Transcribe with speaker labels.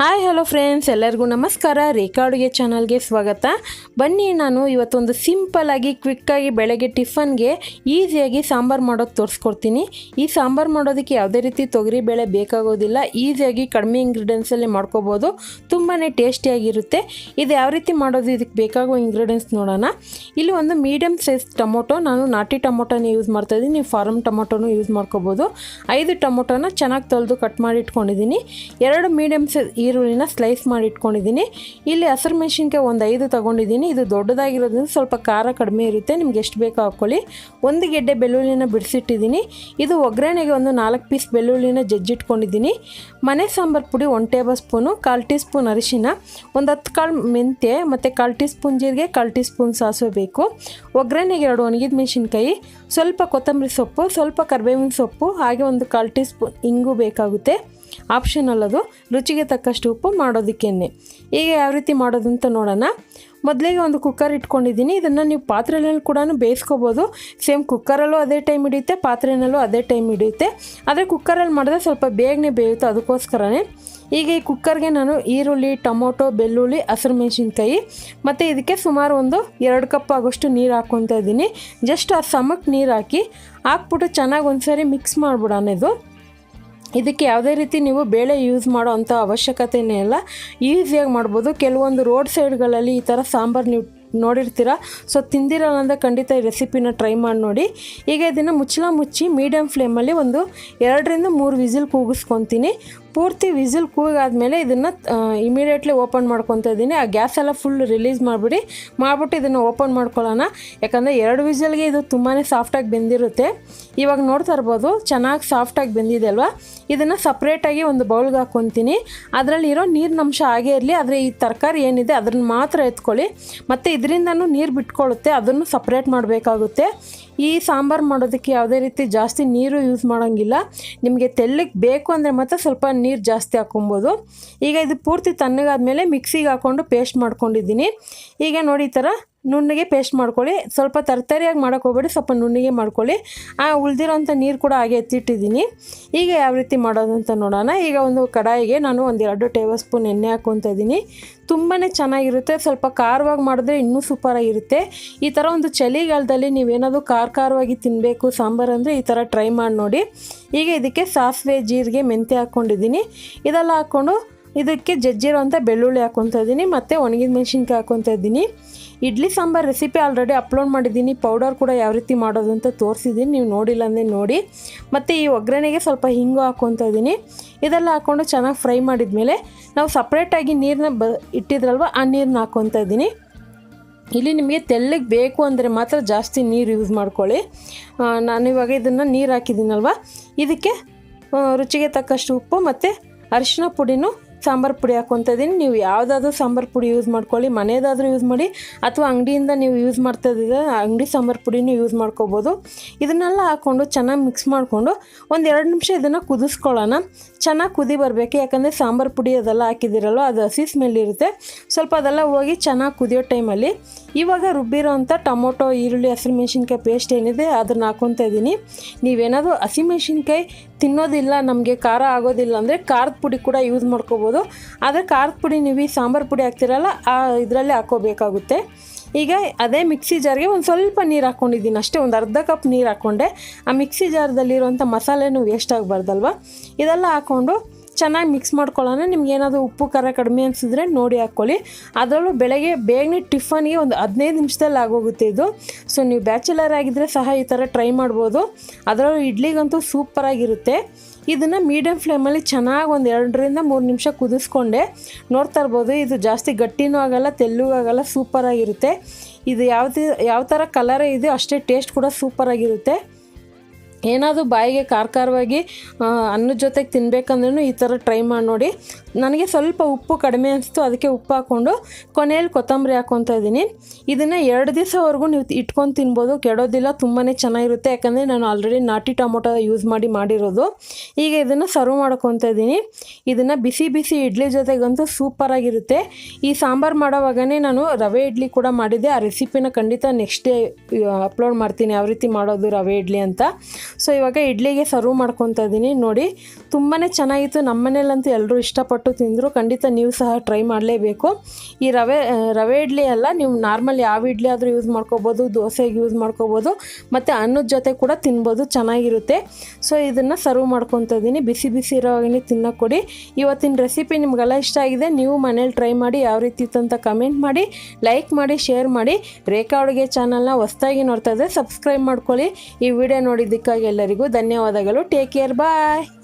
Speaker 1: Hi hello friends ಎಲ್ಲರಿಗೂ ನಮಸ್ಕಾರ. ರೇಖಾ ಅಡುಗೆ ಚಾನಲ್ಗೆ ಸ್ವಾಗತ. ಬನ್ನಿ, ನಾನು ಇವತ್ತೊಂದು ಸಿಂಪಲ್ಲಾಗಿ ಕ್ವಿಕ್ಕಾಗಿ ಬೆಳಗ್ಗೆ ಟಿಫನ್ಗೆ ಈಸಿಯಾಗಿ ಸಾಂಬಾರು ಮಾಡೋದು ತೋರಿಸ್ಕೊಡ್ತೀನಿ. ಈ ಸಾಂಬಾರು ಮಾಡೋದಕ್ಕೆ ಯಾವುದೇ ರೀತಿ ತೊಗರಿ ಬೇಳೆ ಬೇಕಾಗೋದಿಲ್ಲ. ಈಸಿಯಾಗಿ ಕಡಿಮೆ ಇಂಗ್ರೀಡಿಯೆಂಟ್ಸಲ್ಲಿ ಮಾಡ್ಕೋಬೋದು. ತುಂಬಾ ಟೇಸ್ಟಿಯಾಗಿರುತ್ತೆ ಇದು ಯಾವ ರೀತಿ ಮಾಡೋದು? ಇದಕ್ಕೆ ಬೇಕಾಗೋ ಇಂಗ್ರೀಡಿಯೆಂಟ್ಸ್ ನೋಡೋಣ. ಇಲ್ಲಿ ಒಂದು ಮೀಡಿಯಮ್ ಸೈಜ್ ಟೊಮೊಟೊ. ನಾನು ನಾಟಿ ಟೊಮೊಟೊನ ಯೂಸ್ ಮಾಡ್ತಾಯಿದ್ದೀನಿ ನೀವು ಫಾರಮ್ ಟೊಮೊಟೊನು ಯೂಸ್ ಮಾಡ್ಕೋಬೋದು. ಐದು ಟೊಮೊಟೊನ ಚೆನ್ನಾಗಿ ತೊಳೆದು ಕಟ್ ಮಾಡಿ ಇಟ್ಕೊಂಡಿದ್ದೀನಿ. ಎರಡು ಮೀಡಿಯಮ್ ಸೈಜ್ ಈರುಳ್ಳಿನ ಸ್ಲೈಸ್ ಮಾಡಿ ಇಟ್ಕೊಂಡಿದ್ದೀನಿ ಇಲ್ಲಿ ಹಸಿರು ಮೆಣಸಿನ್ಕಾಯಿ ಒಂದು ಐದು ತೊಗೊಂಡಿದ್ದೀನಿ. ಇದು ದೊಡ್ಡದಾಗಿರೋದ್ರಿಂದ ಸ್ವಲ್ಪ ಖಾರ ಕಡಿಮೆ ಇರುತ್ತೆ. ನಿಮ್ಗೆ ಎಷ್ಟು ಬೇಕೋ ಹಾಕ್ಕೊಳ್ಳಿ ಒಂದು ಗೆಡ್ಡೆ ಬೆಳ್ಳುಳ್ಳಿನ ಬಿಡಿಸಿಟ್ಟಿದ್ದೀನಿ. ಇದು ಒಗ್ಗರಣೆಗೆ ಒಂದು ನಾಲ್ಕು ಪೀಸ್ ಬೆಳ್ಳುಳ್ಳಿನ ಜಜ್ಜಿಟ್ಕೊಂಡಿದ್ದೀನಿ. ಮನೆ ಸಾಂಬಾರು ಪುಡಿ ಒನ್ ಟೇಬಲ್ ಸ್ಪೂನು, ಕಾಲು ಟೀ ಸ್ಪೂನ್ ಅರಿಶಿನ, ಒಂದು ಹತ್ತು ಕಾಳು ಮೆಂತ್ಯ ಮತ್ತು ಕಾಲು ಟೀ ಸ್ಪೂನ್ ಜೀರಿಗೆ, ಕಾಲು ಟೀ ಸ್ಪೂನ್ ಸಾಸಿವೆ ಬೇಕು. ಒಗ್ಗರಣೆಗೆ ಎರಡು ಒಣಗಿದ ಮೆಣಸಿನ್ಕಾಯಿ, ಸ್ವಲ್ಪ ಕೊತ್ತಂಬರಿ ಸೊಪ್ಪು, ಸ್ವಲ್ಪ ಕರಿಬೇವಿನ ಸೊಪ್ಪು, ಹಾಗೆ ಒಂದು ಕಾಲು ಟೀ ಸ್ಪೂನ್ ಇಂಗು ಬೇಕಾಗುತ್ತೆ. ಆಪ್ಷನಲ್ ಅದು ರುಚಿಗೆ ತಕ್ಕಷ್ಟು ಉಪ್ಪು ಮಾಡೋದಕ್ಕೇನೆ. ಈಗ ಯಾವ ರೀತಿ ಮಾಡೋದು ಅಂತ ನೋಡೋಣ. ಮೊದಲಿಗೆ ಒಂದು ಕುಕ್ಕರ್ ಇಟ್ಕೊಂಡಿದ್ದೀನಿ. ಇದನ್ನು ನೀವು ಪಾತ್ರೆಯಲ್ಲಿ ಕೂಡ ಬೇಯಿಸ್ಕೋಬೋದು. ಸೇಮ್ ಕುಕ್ಕರಲ್ಲೂ ಅದೇ ಟೈಮ್ ಹಿಡಿಯುತ್ತೆ ಪಾತ್ರೆಯಲ್ಲೂ ಅದೇ ಟೈಮ್ ಹಿಡಿಯುತ್ತೆ. ಆದರೆ ಕುಕ್ಕರಲ್ಲಿ ಮಾಡಿದ್ರೆ ಸ್ವಲ್ಪ ಬೇಗನೆ ಬೇಯುತ್ತೆ ಅದಕ್ಕೋಸ್ಕರನೇ. ಈಗ ಈ ಕುಕ್ಕರ್ಗೆ ನಾನು ಈರುಳ್ಳಿ, ಟೊಮೊಟೊ, ಬೆಳ್ಳುಳ್ಳಿ, ಹಸಿರು ಮೆಣಸಿನ್ಕಾಯಿ ಮತ್ತು ಇದಕ್ಕೆ ಸುಮಾರು ಒಂದು ಎರಡು ಕಪ್ ಆಗೋಷ್ಟು ನೀರು ಹಾಕ್ಕೊತಾ ಇದ್ದೀನಿ. ಜಸ್ಟ್ ಆ ಸಮಕ್ಕೆ ನೀರು ಹಾಕಿ ಹಾಕ್ಬಿಟ್ಟು ಚೆನ್ನಾಗಿ ಒಂದ್ಸರಿ ಮಿಕ್ಸ್ ಮಾಡಿಬಿಡೋಣ ಇದು. ಇದಕ್ಕೆ ಯಾವುದೇ ರೀತಿ ನೀವು ಬೇಳೆ ಯೂಸ್ ಮಾಡೋ ಅಂಥ ಅವಶ್ಯಕತೆಯೇ ಇಲ್ಲ. ಈಸಿಯಾಗಿ ಮಾಡ್ಬೋದು. ಕೆಲವೊಂದು ರೋಡ್ ಸೈಡ್ಗಳಲ್ಲಿ ಈ ಥರ ಸಾಂಬಾರು ನೀವು ನೋಡಿರ್ತೀರ. ಸೊ ತಿಂದಿರಲ್ಲ ಅಂದರೆ ಖಂಡಿತ ಈ ರೆಸಿಪಿನ ಟ್ರೈ ಮಾಡಿ ನೋಡಿ. ಈಗ ಇದನ್ನು ಮುಚ್ಚಳ ಮುಚ್ಚಿ ಮೀಡಿಯಮ್ ಫ್ಲೇಮಲ್ಲಿ ಒಂದು ಎರಡರಿಂದ ಮೂರು ವಿಸಿಲ್ ಕೂಗಿಸ್ಕೊತೀನಿ. ಪೂರ್ತಿ ವಿಸಿಲ್ ಕೂಗಾದಮೇಲೆ ಇದನ್ನು ಇಮಿಡಿಯೇಟ್ಲಿ ಓಪನ್ ಮಾಡ್ಕೊತ ಇದ್ದೀನಿ. ಆ ಗ್ಯಾಸ್ ಎಲ್ಲ ಫುಲ್ ರಿಲೀಸ್ ಮಾಡಿಬಿಡಿ. ಮಾಡಿಬಿಟ್ಟು ಇದನ್ನು ಓಪನ್ ಮಾಡ್ಕೊಳ್ಳೋಣ. ಯಾಕಂದರೆ ಎರಡು ವಿಸಲ್ಗೆ ಇದು ತುಂಬಾ ಸಾಫ್ಟಾಗಿ ಬೆಂದಿರುತ್ತೆ. ಇವಾಗ ನೋಡ್ತಾ ಇರ್ಬೋದು, ಚೆನ್ನಾಗಿ ಸಾಫ್ಟಾಗಿ ಬೆಂದಿದೆ ಅಲ್ವಾ? ಇದನ್ನು ಸಪ್ರೇಟಾಗಿ ಒಂದು ಬೌಲ್ಗೆ ಹಾಕ್ಕೊತೀನಿ ಅದರಲ್ಲಿರೋ ನೀರಿನ ಅಂಶ ಹಾಗೇ ಇರಲಿ. ಆದರೆ ಈ ತರಕಾರಿ ಏನಿದೆ, ಅದನ್ನು ಮಾತ್ರ ಎತ್ಕೊಳ್ಳಿ. ಮತ್ತು ಇದರಿಂದನೂ ನೀರು ಬಿಟ್ಕೊಳ್ಳುತ್ತೆ. ಅದನ್ನು ಸಪ್ರೇಟ್ ಮಾಡಬೇಕಾಗುತ್ತೆ. ಈ ಸಾಂಬಾರು ಮಾಡೋದಕ್ಕೆ ಯಾವುದೇ ರೀತಿ ಜಾಸ್ತಿ ನೀರು ಯೂಸ್ ಮಾಡೋಂಗಿಲ್ಲ. ನಿಮಗೆ ತೆಳ್ಳಗೆ ಬೇಕು ಅಂದರೆ ಮಾತ್ರ ಸ್ವಲ್ಪ ನೀರು ಜಾಸ್ತಿ ಹಾಕೊಬೋದು ಈಗ ಇದು ಪೂರ್ತಿ ತಣ್ಣಗಾದ ಮೇಲೆ ಮಿಕ್ಸಿಗೆ ಹಾಕ್ಕೊಂಡು ಪೇಸ್ಟ್ ಮಾಡ್ಕೊಂಡಿದ್ದೀನಿ. ಈಗ ನೋಡಿ ಈ ಥರ ನುಣ್ಣಗೆ ಪೇಸ್ಟ್ ಮಾಡ್ಕೊಳ್ಳಿ. ಸ್ವಲ್ಪ ತರ್ತರಿಯಾಗಿ ಮಾಡೋಕೆ ಹೋಗ್ಬೇಡಿ, ಸ್ವಲ್ಪ ನುಣ್ಣಗೆ ಮಾಡ್ಕೊಳ್ಳಿ. ಆ, ಉಳಿದಿರೋಂಥ ನೀರು ಕೂಡ ಹಾಗೆ ಎತ್ತಿಟ್ಟಿದ್ದೀನಿ. ಈಗ ಯಾವ ರೀತಿ ಮಾಡೋದು ಅಂತ ನೋಡೋಣ. ಈಗ ಒಂದು ಕಡಾಯಿಗೆ ನಾನು ಒಂದು ಎರಡು ಟೇಬಲ್ ಸ್ಪೂನ್ ಎಣ್ಣೆ ಹಾಕ್ಕೊತಾ ಇದ್ದೀನಿ. ತುಂಬಾ ಚೆನ್ನಾಗಿರುತ್ತೆ. ಸ್ವಲ್ಪ ಖಾರವಾಗಿ ಮಾಡಿದ್ರೆ ಇನ್ನೂ ಸೂಪರಾಗಿರುತ್ತೆ. ಈ ಥರ ಒಂದು ಚಳಿಗಾಲದಲ್ಲಿ ನೀವೇನಾದರೂ ಖಾರ ಖಾರವಾಗಿ ತಿನ್ನಬೇಕು ಸಾಂಬಾರು ಅಂದರೆ ಈ ಥರ ಟ್ರೈ ಮಾಡಿ ನೋಡಿ. ಈಗ ಇದಕ್ಕೆ ಸಾಸಿವೆ, ಜೀರಿಗೆ, ಮೆಂತ್ಯ ಹಾಕ್ಕೊಂಡಿದ್ದೀನಿ. ಇದೆಲ್ಲ ಹಾಕ್ಕೊಂಡು ಇದಕ್ಕೆ ಜಜ್ಜಿರುವಂಥ ಬೆಳ್ಳುಳ್ಳಿ ಹಾಕ್ಕೊತಾ ಇದ್ದೀನಿ, ಮತ್ತು ಒಣಗಿದ ಮೆಣಸಿನ್ಕಾಯಿ ಹಾಕ್ಕೊತಾ ಇದ್ದೀನಿ. Idli sambar recipe already upload ಮಾಡಿದ್ದೀನಿ ಪೌಡರ್ ಕೂಡ ಯಾವ ರೀತಿ ಮಾಡೋದು ಅಂತ ತೋರಿಸಿದ್ದೀನಿ, ನೀವು ನೋಡಿಲ್ಲ ಅಂದರೆ ನೋಡಿ. ಮತ್ತು ಈ ಒಗ್ಗರಣೆಗೆ ಸ್ವಲ್ಪ ಹಿಂಗು ಹಾಕ್ಕೊತಾ ಇದ್ದೀನಿ. ಇದೆಲ್ಲ ಹಾಕ್ಕೊಂಡು ಚೆನ್ನಾಗಿ ಫ್ರೈ ಮಾಡಿದ್ಮೇಲೆ ನಾವು ಸಪ್ರೇಟಾಗಿ ನೀರನ್ನ ಬ, ಇಟ್ಟಿದ್ರಲ್ವ, ಆ ನೀರನ್ನ ಹಾಕ್ಕೊತಾ ಇದ್ದೀನಿ. ಇಲ್ಲಿ ನಿಮಗೆ ತೆಳ್ಳಗೆ ಬೇಕು ಅಂದರೆ ಮಾತ್ರ ಜಾಸ್ತಿ ನೀರು ಯೂಸ್ ಮಾಡ್ಕೊಳ್ಳಿ. ನಾನು ಇವಾಗ ಇದನ್ನು ನೀರು ಹಾಕಿದ್ದೀನಲ್ವ? ಇದಕ್ಕೆ ರುಚಿಗೆ ತಕ್ಕಷ್ಟು ಉಪ್ಪು ಮತ್ತು ಅರಿಶಿನ ಪುಡಿನೂ ಸಾಂಬಾರು ಪುಡಿ ಹಾಕ್ಕೊತಾ ಇದ್ದೀನಿ ನೀವು ಯಾವುದಾದ್ರೂ ಸಾಂಬಾರು ಪುಡಿ ಯೂಸ್ ಮಾಡ್ಕೊಳ್ಳಿ. ಮನೆಯದಾದರೂ ಯೂಸ್ ಮಾಡಿ. ಅಥವಾ ಅಂಗಡಿಯಿಂದ ನೀವು ಯೂಸ್ ಮಾಡ್ತಾ ಇದ್ದೀರ, ಅಂಗಡಿ ಸಾಂಬಾರು ಪುಡಿನೂ ಯೂಸ್ ಮಾಡ್ಕೋಬೋದು. ಇದನ್ನೆಲ್ಲ ಹಾಕ್ಕೊಂಡು ಚೆನ್ನಾಗಿ ಮಿಕ್ಸ್ ಮಾಡಿಕೊಂಡು ಒಂದು ಎರಡು ನಿಮಿಷ ಇದನ್ನು ಕುದಿಸ್ಕೊಳ್ಳೋಣ. ಚೆನ್ನಾಗಿ ಕುದಿ ಬರಬೇಕು. ಯಾಕಂದರೆ ಸಾಂಬಾರು ಪುಡಿ ಅದೆಲ್ಲ ಹಾಕಿದ್ದೀರಲ್ವ, ಅದು ಹಸಿ ಸ್ಮೆಲ್ ಇರುತ್ತೆ. ಸ್ವಲ್ಪ ಅದೆಲ್ಲ ಹೋಗಿ ಚೆನ್ನಾಗಿ ಕುದಿಯೋ ಟೈಮಲ್ಲಿ ಇವಾಗ ರುಬ್ಬಿರೋ ಅಂಥ ಟೊಮೊಟೊ, ಈರುಳ್ಳಿ, ಹಸಿರು ಮೆಣಸಿನ್ಕಾಯಿ ಪೇಸ್ಟ್ ಏನಿದೆ ಅದನ್ನು ಹಾಕ್ಕೊತಾ ಇದ್ದೀನಿ ನೀವೇನಾದರೂ ಹಸಿಮೆಣ್ಸಿನ್ಕಾಯಿ ತಿನ್ನೋದಿಲ್ಲ, ನಮಗೆ ಖಾರ ಆಗೋದಿಲ್ಲ ಅಂದರೆ ಖಾರದ ಪುಡಿ ಕೂಡ ಯೂಸ್ ಮಾಡ್ಕೋಬೋದು. ಆದರೆ ಖಾರದ ಪುಡಿ ನೀವು ಈ ಸಾಂಬಾರು ಪುಡಿ ಹಾಕ್ತಿರಲ್ಲ, ಆ ಇದರಲ್ಲೇ ಹಾಕ್ಕೋಬೇಕಾಗುತ್ತೆ. ಈಗ ಅದೇ ಮಿಕ್ಸಿ ಜಾರ್ಗೆ ಒಂದು ಸ್ವಲ್ಪ ನೀರು ಹಾಕ್ಕೊಂಡಿದ್ದೀನಿ ಅಷ್ಟೇ ಒಂದು ಅರ್ಧ ಕಪ್ ನೀರು ಹಾಕ್ಕೊಂಡೆ ಆ ಮಿಕ್ಸಿ ಜಾರ್ದಲ್ಲಿರುವಂಥ ಮಸಾಲೆನೂ ವೇಸ್ಟ್ ಆಗಬಾರ್ದಲ್ವ? ಇದೆಲ್ಲ ಹಾಕ್ಕೊಂಡು ಚೆನ್ನಾಗಿ ಮಿಕ್ಸ್ ಮಾಡ್ಕೊಳ್ಳೋಣ. ನಿಮ್ಗೆ ಏನಾದರೂ ಉಪ್ಪು, ಖಾರ ಕಡಿಮೆ ಅನಿಸಿದ್ರೆ ನೋಡಿ ಹಾಕ್ಕೊಳ್ಳಿ. ಅದರಲ್ಲೂ ಬೆಳಗ್ಗೆ ಬೇಗನೆ ಟಿಫನ್ಗೆ ಒಂದು ಹದಿನೈದು ನಿಮಿಷದಲ್ಲಿ ಆಗೋಗುತ್ತೆ ಇದು. ಸೊ ನೀವು ಬ್ಯಾಚುಲರ್ ಆಗಿದ್ದರೆ ಸಹ ಈ ಥರ ಟ್ರೈ ಮಾಡ್ಬೋದು. ಅದರಲ್ಲೂ ಇಡ್ಲಿಗಂತೂ ಸೂಪರಾಗಿರುತ್ತೆ ಇದನ್ನು ಮೀಡಿಯಮ್ ಫ್ಲೇಮಲ್ಲಿ ಚೆನ್ನಾಗಿ ಒಂದು ಎರಡರಿಂದ ಮೂರು ನಿಮಿಷ ಕುದಿಸ್ಕೊಂಡೆ. ನೋಡ್ತಾ ಇರ್ಬೋದು, ಇದು ಜಾಸ್ತಿ ಗಟ್ಟಿನೂ ಆಗಲ್ಲ ತೆಲ್ಲೂ ಆಗಲ್ಲ ಸೂಪರಾಗಿರುತ್ತೆ ಇದು ಯಾವ್ದು, ಯಾವ ಥರ ಕಲರೇ ಇದೆ ಅಷ್ಟೇ ಟೇಸ್ಟ್ ಕೂಡ ಸೂಪರಾಗಿರುತ್ತೆ ಏನಾದರೂ ಬಾಯಿಗೆ ಖಾರ ಖಾರವಾಗಿ ಅನ್ನದ ಜೊತೆಗೆ ತಿನ್ಬೇಕಂದ್ರೂ ಈ ಥರ ಟ್ರೈ ಮಾಡಿ ನೋಡಿ. ನನಗೆ ಸ್ವಲ್ಪ ಉಪ್ಪು ಕಡಿಮೆ ಅನಿಸ್ತು, ಅದಕ್ಕೆ ಉಪ್ಪು ಹಾಕ್ಕೊಂಡು ಕೊನೆಯಲ್ಲಿ ಕೊತ್ತಂಬರಿ ಹಾಕ್ಕೊತಾ ಇದ್ದೀನಿ. ಇದನ್ನು ಎರಡು ದಿವಸವರೆಗೂ ನೀವು ಇಟ್ಕೊಂಡು ತಿನ್ಬೋದು, ಕೆಡೋದಿಲ್ಲ ತುಂಬಾ ಚೆನ್ನಾಗಿರುತ್ತೆ. ಯಾಕಂದರೆ ನಾನು ಆಲ್ರೆಡಿ ನಾಟಿ ಟೊಮೊಟೊ ಯೂಸ್ ಮಾಡಿ ಮಾಡಿರೋದು. ಈಗ ಇದನ್ನು ಸರ್ವ್ ಮಾಡ್ಕೊತಾ ಇದ್ದೀನಿ. ಇದನ್ನು ಬಿಸಿ ಬಿಸಿ ಇಡ್ಲಿ ಜೊತೆಗಂತೂ ಸೂಪರಾಗಿರುತ್ತೆ ಈ ಸಾಂಬಾರು ಮಾಡೋವಾಗನೇ ನಾನು ರವೆ ಇಡ್ಲಿ ಕೂಡ ಮಾಡಿದ್ದೆ. ಆ ರೆಸಿಪಿನ ಖಂಡಿತ ನೆಕ್ಸ್ಟ್ ಡೇ ಅಪ್ಲೋಡ್ ಮಾಡ್ತೀನಿ. ಯಾವ ರೀತಿ ಮಾಡೋದು ರವೆ ಇಡ್ಲಿ ಅಂತ. ಸೊ ಇವಾಗ ಇಡ್ಲಿಗೆ ಸರ್ವ್ ಮಾಡ್ಕೊತಾ ಇದ್ದೀನಿ. ನೋಡಿ ತುಂಬಾ ಚೆನ್ನಾಗಿತ್ತು. ನಮ್ಮ ಮನೇಲಂತೂ ಎಲ್ಲರೂ ಇಷ್ಟಪಟ್ಟು ತಿಂದರು. ಖಂಡಿತ ನೀವು ಸಹ ಟ್ರೈ ಮಾಡಲೇಬೇಕು. ಈ ರವೆ ರವೆ ಇಡ್ಲಿ ಅಲ್ಲ, ನೀವು ನಾರ್ಮಲ್ ಯಾವ ಇಡ್ಲಿ ಆದರೂ ಯೂಸ್ ಮಾಡ್ಕೋಬೋದು, ದೋಸೆಗೆ ಯೂಸ್ ಮಾಡ್ಕೋಬೋದು, ಮತ್ತು ಅನ್ನದ ಜೊತೆ ಕೂಡ ತಿನ್ಬೋದು. ಚೆನ್ನಾಗಿರುತ್ತೆ. ಸೊ ಇದನ್ನು ಸರ್ವ್ ಮಾಡ್ಕೊತಾ ಇದ್ದೀನಿ. ಬಿಸಿ ಬಿಸಿ ಇರೋವಾಗೇ ತಿನ್ನೋಕೆ ಕೊಡಿ. ಇವತ್ತಿನ ರೆಸಿಪಿ ನಿಮಗೆಲ್ಲ ಇಷ್ಟ ಆಗಿದೆ, ನೀವು ಮನೇಲಿ ಟ್ರೈ ಮಾಡಿ, ಯಾವ ರೀತಿ ಇತ್ತು ಅಂತ ಕಮೆಂಟ್ ಮಾಡಿ ಲೈಕ್ ಮಾಡಿ ಶೇರ್ ಮಾಡಿ. ರೇಖಾ ಅಡುಗೆ ಚಾನಲ್ನ ಹೊಸ್ದಾಗಿ ನೋಡ್ತಾ ಇದ್ದರೆ ಸಬ್ಸ್ಕ್ರೈಬ್ ಮಾಡ್ಕೊಳ್ಳಿ. ಈ ವಿಡಿಯೋ ನೋಡಿದ್ದಕ್ಕಾಗಿ ಎಲ್ಲರಿಗೂ ಧನ್ಯವಾದಗಳು. Take care bye